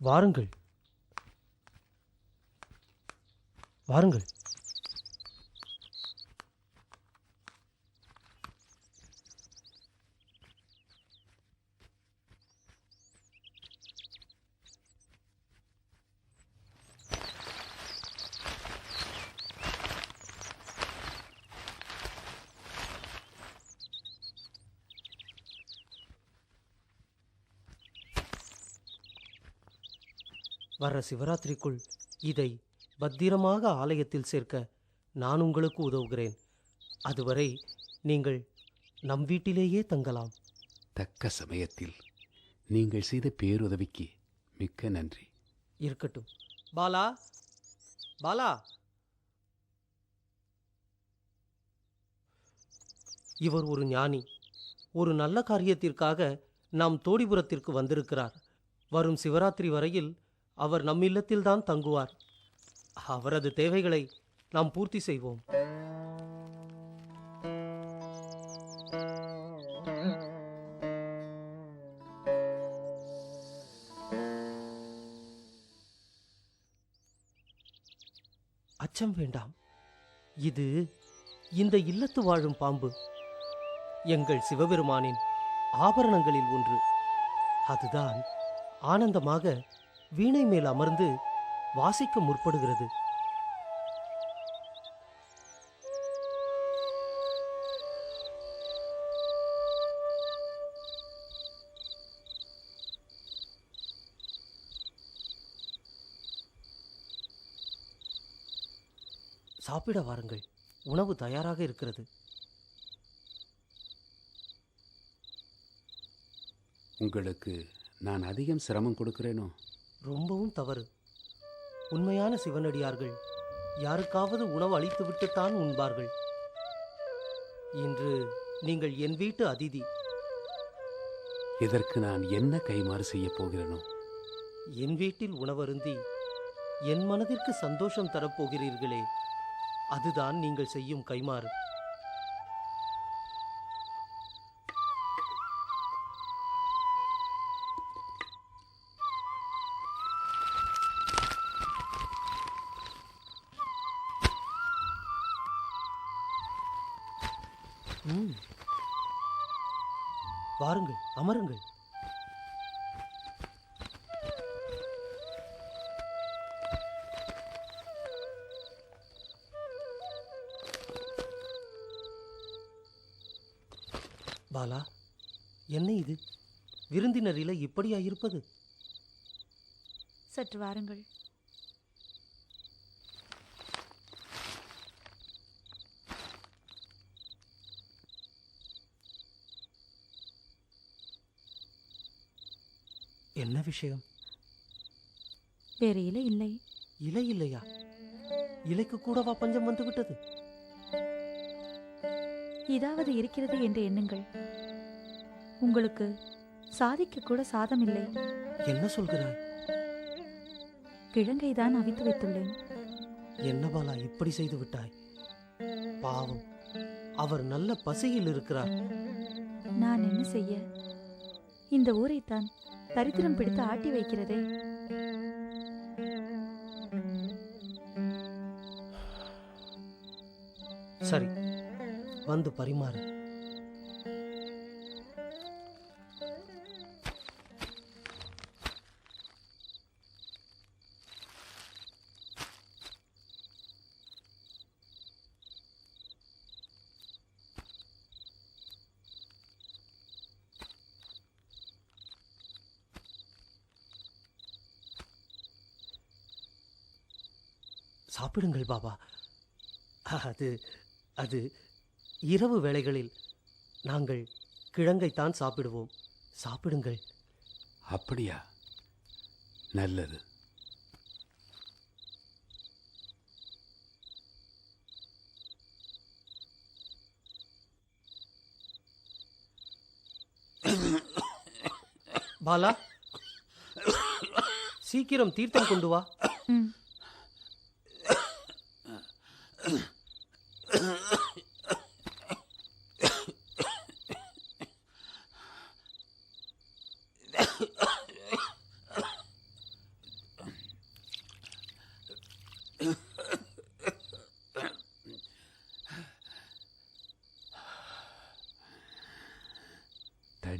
வாருங்கள். வாருங்கள். வர்ற சிவராத்திரிக்குள் இதை பத்திரமாக ஆலயத்தில் சேர்க்க நான் உங்களுக்கு உதவுகிறேன். அதுவரை நீங்கள் நம் வீட்டிலேயே தங்கலாம். தக்க சமயத்தில் நீங்கள் செய்த பேருதவிக்கு மிக்க நன்றி. இருக்கட்டும். பாலா பாலா. இவர் ஒரு ஞானி. ஒரு நல்ல காரியத்திற்காக நாம் தோடிபுரத்திற்கு வந்திருக்கிறார். வரும் சிவராத்திரி வரையில் அவர் நம் இல்லத்தில்தான் தங்குவார். அவரது தேவைகளை நாம் பூர்த்தி செய்வோம். அச்சம் வேண்டாம். இது இந்த இல்லத்து வாழும் பாம்பு. எங்கள் சிவபெருமானின் ஆபரணங்களில் ஒன்று. அதுதான் ஆனந்தமாக வீணை மேல் அமர்ந்து வாசிக்க முற்படுகிறது. சாப்பிட வாருங்கள். உணவு தயாராக இருக்கிறது. உங்களுக்கு நான் அதிகம் சிரமம் கொடுக்கிறேனோ? ரொம்பவும் தவறு. உண்மையான சிவனடியார்கள் யாருக்காவது உணவு அளித்துவிட்டுத்தான் உண்பார்கள். இன்று நீங்கள் என் வீட்டு அதிதி. இதற்கு நான் என்ன கைமாறு செய்யப் போகிறேனோ? என் வீட்டில் உணவருந்தி என் மனதிற்கு சந்தோஷம் தரப்போகிறீர்களே அதுதான் நீங்கள் செய்யும் கைமாறு வாருங்கள் அமருங்கள். பாலா என்ன இது? விருந்தினரில இப்படியா இருப்பது? சற்று வாருங்கள். என்ன விஷயம்? வேறு இலை இல்லை. இலை இல்லையா? இலைக்கு கூடவா பஞ்சம் வந்து விட்டது? இதாவது இருக்கிறது என்று எண்ணுங்கள். உங்களுக்கு சாதிக்க கூட சாதம் இல்லை என்ன சொல்கிறாய்? கிழங்கை தான் அவித்து வைத்துள்ளேன். என்ன பாலா இப்படி செய்து விட்டாய்? பாவம். அவர் நல்ல பசியில் இருக்கிறார். நான் என்ன செய்ய? இந்த ஊரைத்தான் தரித்திரம் பிடித்து ஆட்டி வைக்கிறதே. சரி வந்து பரிமாறு. சாப்பிடுங்கள் பாபா. அது அது இரவு வேளைகளில் நாங்கள் கிழங்கைத்தான் சாப்பிடுவோம். சாப்பிடுங்கள். அப்படியா? நல்லது. பாலா சீக்கிரம் தீர்த்தம் கொண்டு வா.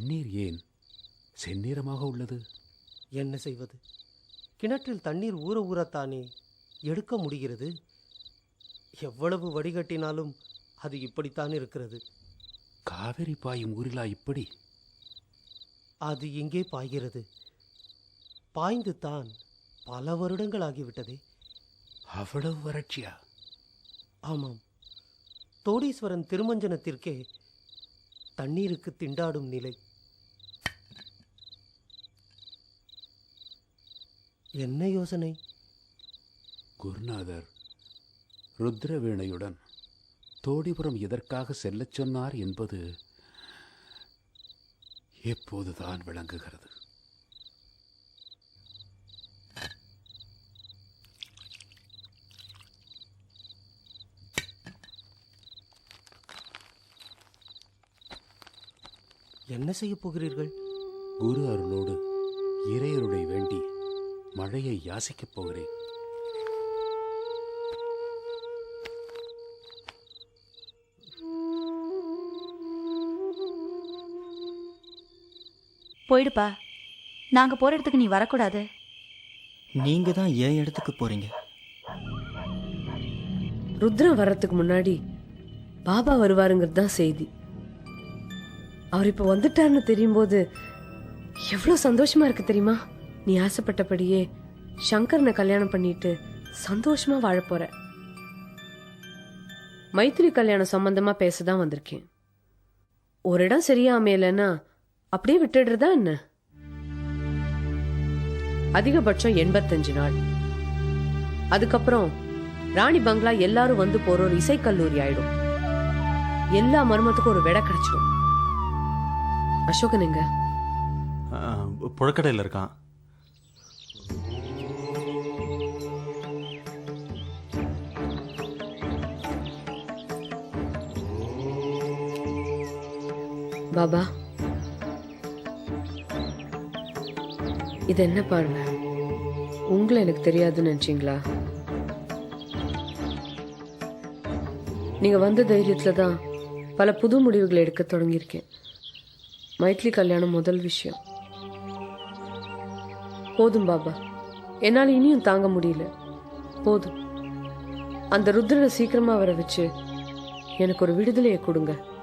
ம் கம்பீரமாக உள்ளது. என்ன செய்வது? கிணற்றில் தண்ணீர் ஊற ஊறத்தானே எடுக்க முடிகிறது? எவ்வளவு வடிகட்டினாலும் அது இப்படித்தான் இருக்கிறது. காவிரி பாயும் ஊரிலா இப்படி? அது இங்கே பாய்கிறது. பாய்ந்து தான் பல வருடங்கள் ஆகிவிட்டதே. அவ்வளவு வறட்சியா? ஆமாம். தோடீஸ்வரன் திருமஞ்சனத்திற்கே தண்ணீருக்கு திண்டாடும் நிலை. என்ன யோசனை? குருநாதர் ருத்ரவீணையுடன் தோடிபுரம் எதற்காக செல்லச் சொன்னார் என்பது எப்போதுதான் விளங்குகிறது. என்ன செய்யப் போகிறீர்கள்? குரு அருளோடு இறையருளை வேண்டி மழையை யாசிக்கப் போகிறேன். போயிடுப்பா. நாங்க போற இடத்துக்கு நீ வரக்கூடாது. நீங்க தான் என் இடத்துக்கு போறீங்க. ருத்ரன் வர்றதுக்கு முன்னாடி பாபா வருவாருங்கிறது தான் செய்தி. அவர் இப்போ வந்துட்டாருன்னு தெரியும் போது எவ்வளோ சந்தோஷமா இருக்கு தெரியுமா? நீ ஆசைப்பட்டபடியே சங்கரனை கல்யாணம் பண்ணிட்டு சந்தோஷமா வாழப் போற. மைத்திரி கல்யாணம் சம்பந்தமா பேச தான் வந்திருக்கேன். ஒரு இடம் சரியா அமையலன்னா அப்படியே விட்டுடுறதா என்ன? அதிகபட்சம் எண்பத்தஞ்சு நாள். அதுக்கப்புறம் ராணி பங்களா எல்லாரும் வந்து போற ஒரு இசைக்கல்லூரி ஆயிடும். எல்லா மர்மத்துக்கும் ஒரு விடை கிடைச்சிடும். அசோகன் எங்க? புழக்கடையில் இருக்கான். பாபா. இது என்ன பாருங்க. உங்களை எனக்கு தெரியாதுன்னு நினைச்சீங்களா? நீங்க வந்த தைரியத்துல தான் பல புது முடிவுகளை எடுக்க தொடங்கியிருக்கேன். மைத்லி கல்யாணம் முதல் விஷயம். போதும் பாபா. என்னால் இனியும் தாங்க முடியல. போதும். அந்த ருத்ரனை சீக்கிரமா வர வச்சு எனக்கு ஒரு விடுதலையை கொடுங்க.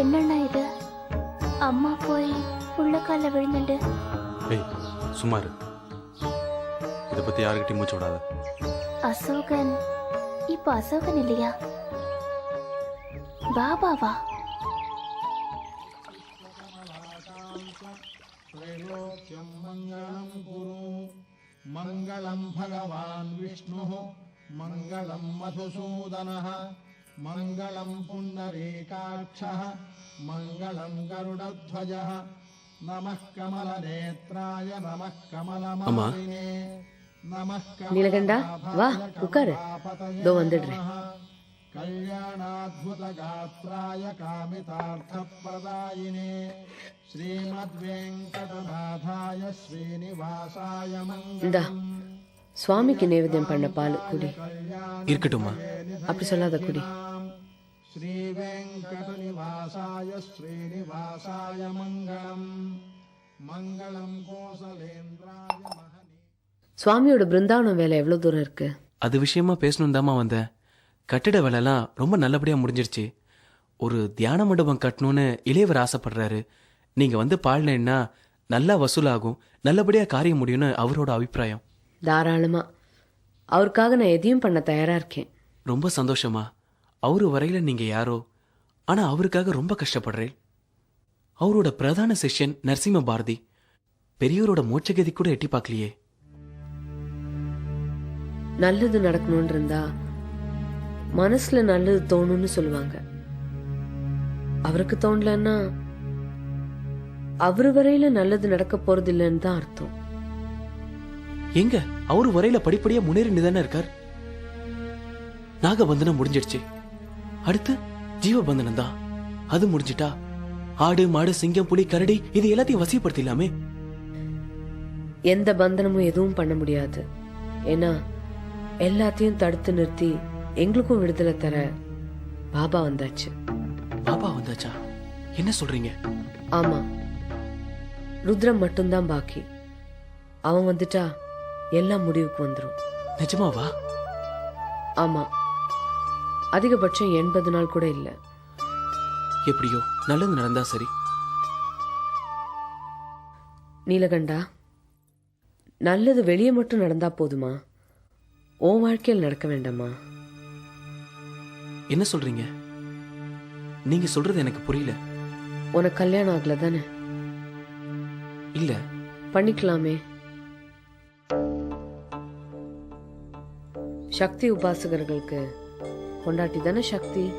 என்னண்ணா இது அம்மா போய் புள்ளக்கால விழுந்துட்டு ஏய் சும்மா இரு இதை பற்றி யாருக்கிட்டையும் மூச்சு விடாத அசோகன் இப்போ அசோகன் இல்லையா பாபாவா त्रैलोक्यं मङ्गलं कुरु मङ्गलं भगवान् विष्णुः मङ्गलं मधुसूदनः मङ्गलं पुण्डरीकाक्षः मङ्गलं गरुडध्वजः नमः कमलनेत्राय नमः कमलमालिने नमः நீலகண்டா வா உட்காரு இதோ வந்துடுறேன் कल्याणाद्भुतगात्राय कामितार्थप्रदायिने श्रीमद्वेङ्कटनाथाय श्रीनिवासाय இந்தா சுவாமிக்கு நைவேத்தியம் பண்ண பால் குடி இருக்கட்டும்மா அப்படி சொல்லாத குடி श्रीवेङ्कटनिवासाय श्रीनिवासाय मङ्गलम् मङ्गलं कोसलेन्द्राय महनी சுவாமியோட பிருந்தாவனம் வேலை எவ்வளவு தூரம் இருக்கு அது விஷயமா பேசணும் தாம்மா வந்தேன் கட்டிட வேலைலாம் ரொம்ப நல்லபடியா முடிஞ்சிருச்சு ஒரு தியான மண்டபம் கட்டணும்னு இளையவர் ஆசைப்படுறாரு நீங்க வந்து பாடினேன்னா நல்லா வசூலாகும் நல்லபடியா காரியம் முடியும்னு அவரோட அபிப்பிராயம் தாராளமா அவருக்காக நான் எதையும் பண்ண தயாரா இருக்கேன் ரொம்ப சந்தோஷமா அவரு வரையில நீங்க யாரோ? ஆனா அவருக்காக ரொம்ப கஷ்டப்படுறேன். அவரோட பிரதான சிஷ்யன் நரசிம்ம பாரதி. பெரியவரோட மோட்சகதி கூட எட்டி பார்க்கலையே. நல்லது நடக்கணும்னு இருந்தா மனசுல நல்லது தோணும்னு சொல்லுவாங்க. அவருக்கு தோணலன்னா அவரு வரையில நல்லது நடக்க போறது இல்லைன்னு தான் அர்த்தம். எங்க? அவரு வரையில படிப்படியா முன்னேறி தானே இருக்கார்? நாகபந்தனம் முடிஞ்சிடுச்சு. அடுத்து ஜீவபந்தனம் தான். அது முடிஞ்சிட்டா? ஆடு மாடு சிங்கம் புலி கரடி இது எல்லாத்தையும் வசியப்படுத்திடலாமே எந்த பந்தனமும் எதுவும் பண்ண முடியாது. ஏன்னா எல்லாத்தையும் தடுத்து நிறுத்தி எங்களுக்கும் விடுதலை தர பாபா வந்தாச்சு. பாபா வந்தாச்சா? என்ன சொல்றீங்க? ஆமா. ருத்ரம் மட்டும்தான் பாக்கி. அவன் வந்துட்டா எல்லாம் முடிவுக்கு வந்துரும். நிஜமாவா? ஆமா. அதிகபட்சம் எண்பது நாள் கூட இல்ல. எப்படியோ? நல்லது நடந்தா சரி. நீலகண்டா நல்லது வெளியே மட்டும் நடந்தா போதுமா? உன் வாழ்க்கையில் நடக்க வேண்டாமா? என்ன சொல்றீங்க? நீங்க சொல்றது எனக்கு புரியல. உனக்கு கல்யாணம் ஆகல தானே? இல்ல. பண்ணிக்கலாமே. சக்தி உபாசகர்களுக்கு கொண்டாட்டி தானே சக்தி?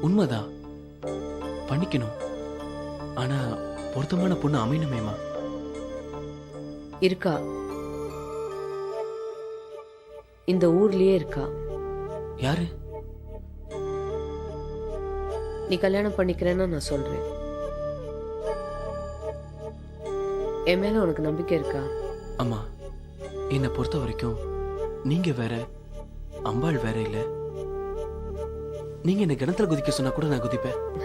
உண்மைதான். பண்ணிக்கணும். ஆனா பொருத்தமான பொண்ணு அமையணுமேமா இருக்கா. இந்த ஊர்லயே இருக்கா. யாரு? நீ கல்யாணம் பண்ணிக்கிறேன்னா நான் சொல்றேன். என் மேல உனக்கு நம்பிக்கை இருக்கா? அம்மா என்னை பொறுத்த வரைக்கும் நீங்க வேற அம்பாள் வேற இல்ல. நீங்க என்ன கிணத்துல குதிக்க சொன்னா கூட நான் குதிப்பேன்.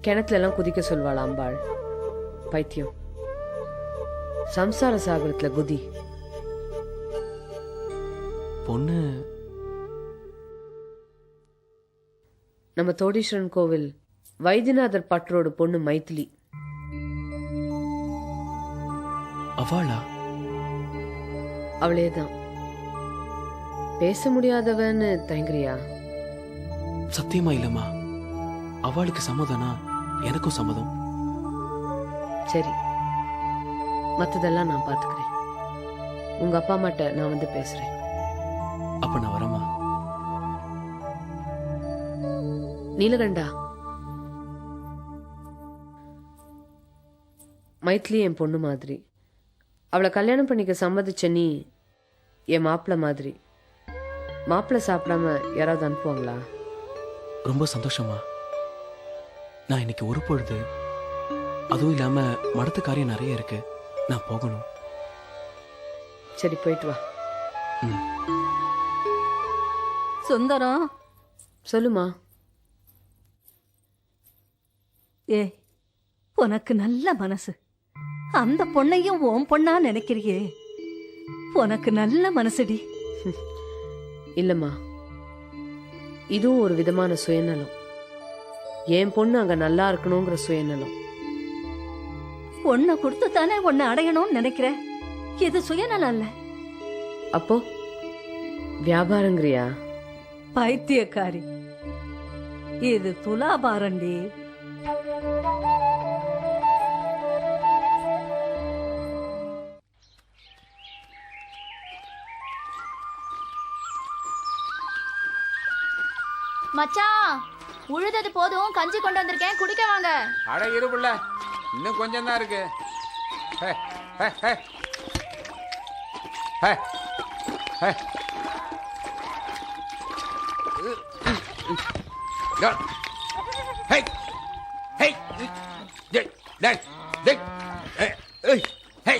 கிணத்துல எல்லாம் குதிக்க சொல்வாள் அம்பாள். பைத்தியம். சம்சார சாகரத்துல குதி. பொண்ணு. நம்ம தோடீஸ்வரன் கோவில் வைத்தியநாதர் பட்டரோட பொண்ணு மைதிலி அவளா? அவளேதான் பேச முடியாதவன்னு தயங்குறியா? சத்தியமா இல்லம்மா. அவளுக்கு சம்மதம்னா எனக்கும் சம்மதம். சரி. மத்ததெல்லாம் நான் பாத்துக்கிறேன். உங்க அப்பா அம்மாட்ட நான் வந்து பேசுறேன். அப்ப நான் வரேம்மா. நீலகண்டா. மைத்லி என் பொண்ணு மாதிரி. அவளை கல்யாணம் பண்ணிக்க சம்மதிச்ச நீ என் மாப்பிள்ளை மாதிரி. மாப்பிள்ளை சாப்பிடாம யாராவது அனுப்புவாங்களா? ரொம்ப சந்தோஷமா நான் இன்னைக்கு ஒரு பொழுது அதுவும் இல்லாம மடத்து காரியம் நிறைய இருக்கு. நான் போகணும். சரி போயிட்டு வா. ம். சுந்தரம். சொல்லுமா. ஏ உனக்கு நல்ல மனசு. அந்த பொண்ணையும் உன் பொண்ணா நினைக்கிறியே. உனக்கு நல்ல மனசுடி. இல்லம்மா. இதுவும் ஒரு விதமான சுயநலம். என் பொண்ணு அங்க நல்லா இருக்கணுங்கிற சுயநலம். உன்னை கொடுத்து தானே உன்னை அடையணும்னு நினைக்கிற? இது சுயநலம் இல்ல. அப்போ வியாபாரங்கிறியா? பைத்தியக்காரி. இது துலாபாரண்டி. மச்சான் உழுதது போதும் கஞ்சி கொண்டு வந்திருக்கேன் குடிக்க வாங்க அட இரு புள்ள இன்னும் கொஞ்சம் தான் இருக்கு ஹே, ஹே, ஹே. ஹே, ஹே. யா. ஹே, ஹே. டேய், டேய், டேய். ஏ, ஏய், ஹே.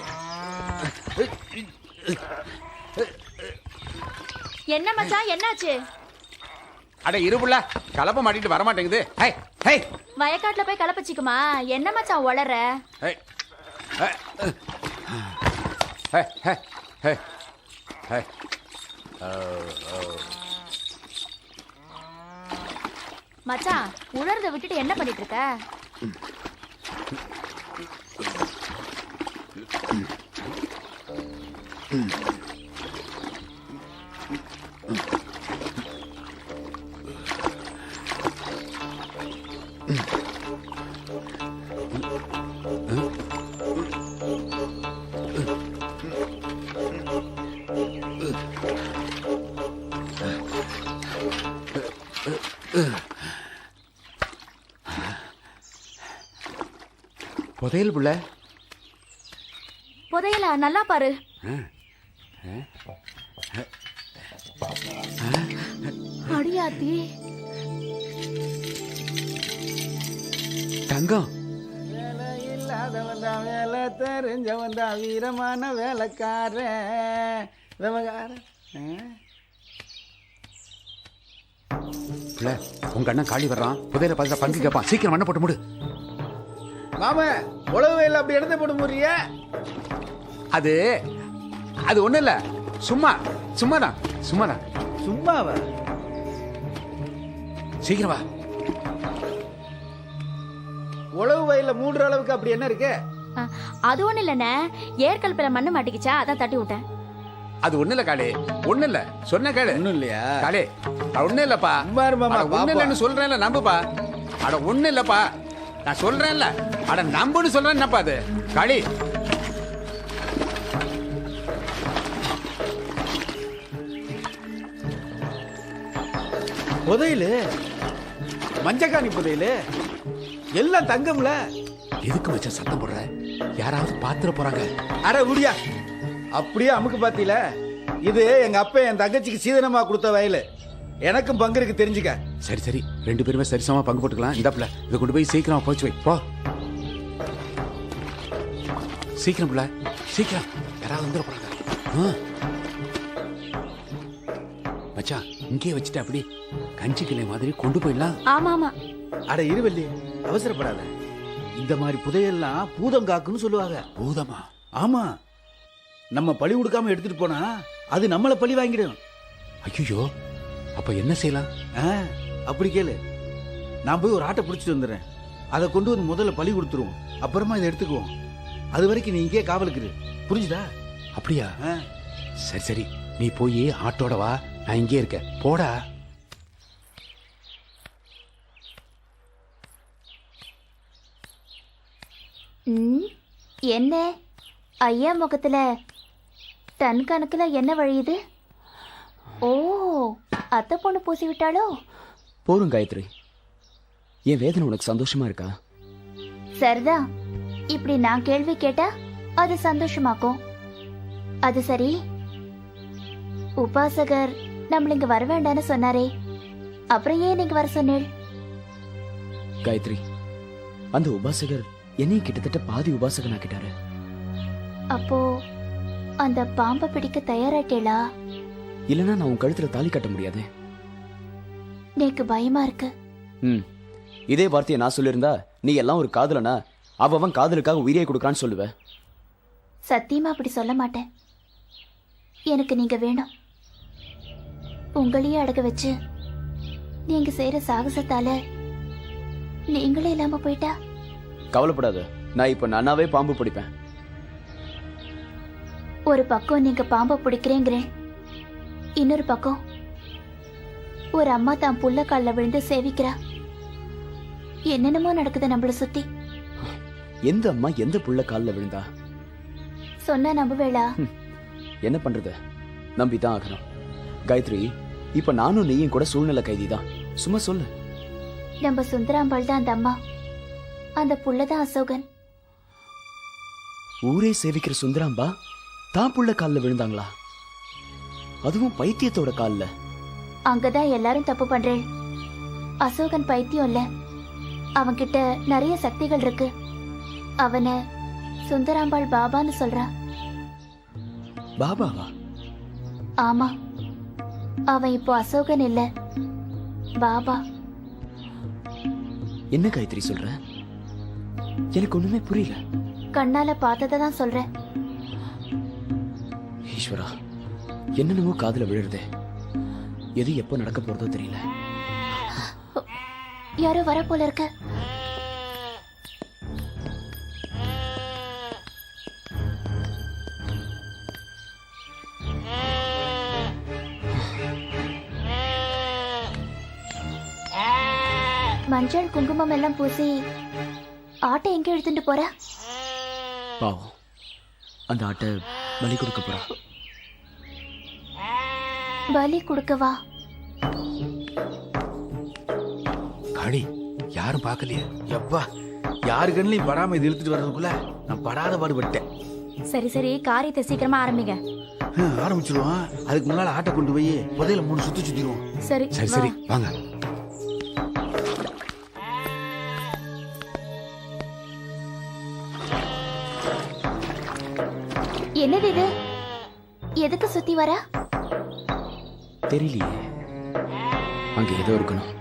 என்ன மச்சான் என்னாச்சு அட இரு புள்ள கலப்ப மாட்டிட்டு வர மாட்டேங்குது ஹே, ஹே. வயக்காட்டுல போய் கலப்பச்சிக்குமா என்ன மச்சான் உளற ஹே. ஹே. ஹே, ஹே, ஹே. ஹே. மச்சான் உளறத விட்டுட்டு என்ன பண்ணிட்டு இருக்க புதையல் புள்ள. புதையல? நல்லா பாரு. அடியாத்தி. தங்கம். வேலை இல்லாதவன் தான் வேலை தெரிஞ்சவன் தான் வீரமான வேலைக்காரன். விவகாரம். புள்ள உங்க அண்ணன் காளி வர்றான். புதையல பார்த்து பங்கு கேட்பான் சீக்கிரம் மண்ணை போட்டு முடு. மாம உழவு வயல் அப்படி இடத்த போட்டு முறிய அது அது ஒண்ணும் இல்ல. சும்மா சும்மாதான் சும்மாதான். சும்மாவா? சீக்கிரம் வா. உழவு வயல்ல மூடுற அளவுக்கு அப்படி என்ன இருக்கு? அது ஒண்ணு இல்லண்ணே ஏற்கல்பில மண்ணு மாட்டிக்கிச்சா அதான் தட்டி விட்டேன். அது ஒண்ணு இல்ல காளி. ஒண்ணு இல்ல. சொன்ன கேளு. ஒண்ணும் இல்லையா? காளி அது ஒண்ணு இல்லப்பா. ஒண்ணு. இல்லைன்னு சொல்றேன்ல நம்புப்பா. அட ஒண்ணு இல்லப்பா. நான் சொல்றேன்ல. அட நம்புன்னு சொல்றேன் என்னப்பா அது? காளி. புதையலு. மஞ்சக்காணி புதையலு. எல்லாம் தங்கம்ல. எதுக்கு வச்ச சத்தம் போடுற? யாராவது பாத்துற போறாங்க. அட உடியா. அப்படியே அமுக்கு பாத்தியில இது எங்க அப்பா என் தங்கச்சிக்கு சீதனமா கொடுத்த வயலு. எனக்கும் பங்கு இருக்கு தெரிஞ்சுக்க. சரி சரி. ரெண்டு பேருமே சரிசமா பங்கு போட்டுக்கலாம். இந்தாப்புல இதை கொண்டு போய் சீக்கிரம் போச்சு வை. போ. சீக்கிரம் புள்ள சீக்கிரம். யாராவது வந்துட போறாங்க. ஆ. மச்சான் இங்கேயே வச்சுட்டு அப்படி கஞ்சி கிளை மாதிரி கொண்டு போயிடலாம். ஆமா ஆமா அட இருவல்லி. அவசரப்படாத. இந்த மாதிரி புதையெல்லாம் பூதம் காக்குன்னு சொல்லுவாங்க. பூதமா? ஆமா. நம்ம பழி கொடுக்காம எடுத்துட்டு போனா அது நம்மள பழி வாங்கிடும். ஐயோ அப்ப என்ன செய்யலாம்? ஆ, அப்படி கேளு. நான் போய் ஒரு ஆட்டை பிடிச்சிட்டு வந்துடுறேன். அதை கொண்டு வந்து முதல்ல பழி கொடுத்துருவோம் அப்புறமா இதை எடுத்துக்குவோம். அது வரைக்கும் நீ இங்கே காவலுக்கு இரு. புரிஞ்சுதா? அப்படியா? ஆ. சரி சரி. நீ போய் ஆட்டோட வா. நான் இங்கே இருக்கேன். போடா. ம், என்ன? ஐயா முகத்துல டன் கணக்குல என்ன வழியுது? ஓ அத்தை பொண்ணு பூசி விட்டாளோ? போரும் காயத்ரி. என் வேதனை உனக்கு சந்தோஷமா இருக்கா? சரிதான் இப்படி நான் கேள்வி கேட்டா அது சந்தோஷமாக்கும். அது சரி. உபாசகர் நம்மள இங்க வர வேண்டாம்னு சொன்னாரே. அப்புறம் ஏன் நீங்க வர சொன்னீள் காயத்ரி அந்த உபாசகர் என்னையும் கிட்டத்தட்ட பாதி உபாசகன் ஆக்கிட்டாரு அப்போ அந்த பாம்பை பிடிக்க தயாராட்டேளா இல்லைன்னா நான் உன் கழுத்துல தாலி கட்ட முடியாது. எனக்கு பயமா இருக்கு. ம். இதே வார்த்தையை நான் சொல்லியிருந்தா நீ எல்லாம் ஒரு காதலனா அவன் காதலுக்காக உயிரை கொடுக்குறான்னு சொல்லுவ. சத்தியமா அப்படி சொல்ல மாட்டேன். எனக்கு நீங்க வேணும். உங்களையே அடக்க வச்சு நீங்க செய்யற சாகசத்தால நீங்களே இல்லாம போயிட்டா? கவலைப்படாத. நான் இப்ப நானாவே பாம்பு பிடிப்பேன். ஒரு பக்கம் நீங்க பாம்பை பிடிக்கிறேங்கிறேன். இன்னொரு பக்கம் ஒரு அம்மா தான் புள்ள கால்ல விழுந்து சேவிக்கிறா. என்னென்னமோ நடக்குது நம்மள சுத்தி. எந்த அம்மா எந்த புள்ள காலில் விழுந்தா? சொன்னா நம்புவேளா? என்ன பண்றது? நம்பிதான் ஆகணும். காயத்ரி இப்ப நானும் நீயும் கூட சூழ்நிலை கைதி தான் சும்மா சொல்லு. நம்ம சுந்தராம்பாள் தான் அந்த அம்மா. அந்த புள்ளதான் அசோகன். ஊரே சேவிக்கிற சுந்தராம்பா தான் புள்ள காலில் விழுந்தாங்களா? அதுவும் பைத்தியத்தோட கால்ல. அங்கதான் எல்லாரும் தப்பு பண்றேன். அசோகன் பைத்தியம் இல்ல. அவன்கிட்ட நிறைய சக்திகள் இருக்கு. அவனை சுந்தராம்பாள் பாபான்னு சொல்றான் பாபாவா? ஆமா. அவன் இப்போ அசோகன் இல்ல. பாபா. என்ன காயத்ரி சொல்ற? எனக்கு ஒண்ணுமே புரியல. கண்ணால பார்த்ததை தான் சொல்றேன். ஈஸ்வரா என்னென்னமோ காதுல விழுறதே. எது எப்போ நடக்க போறதோ தெரியல. யாரோ வர போல இருக்க. மஞ்சள் குங்குமம் எல்லாம் பூசி ஆட்டை எங்க எடுத்துட்டு போற? பாவம். அந்த ஆட்டை பலி கொடுக்க போறா. பலி கொடுக்கவா? காளி யாரும் பார்க்கலையே? எப்பா யாரு கண்ணிலையும் படாம இது இழுத்துட்டு வர்றதுக்குள்ள நான் படாத பாடுபட்டேன். சரி சரி காரியத்தை சீக்கிரமா ஆரம்பிங்க. ஆரம்பிச்சிருவோம் அதுக்கு முன்னால ஆட்டை கொண்டு போய் புதையில மூணு சுத்தி சுத்திடுவோம் சரி சரி. சரி வாங்க. வர? தெரியலையே. அங்க ஏதோ இருக்கணும்.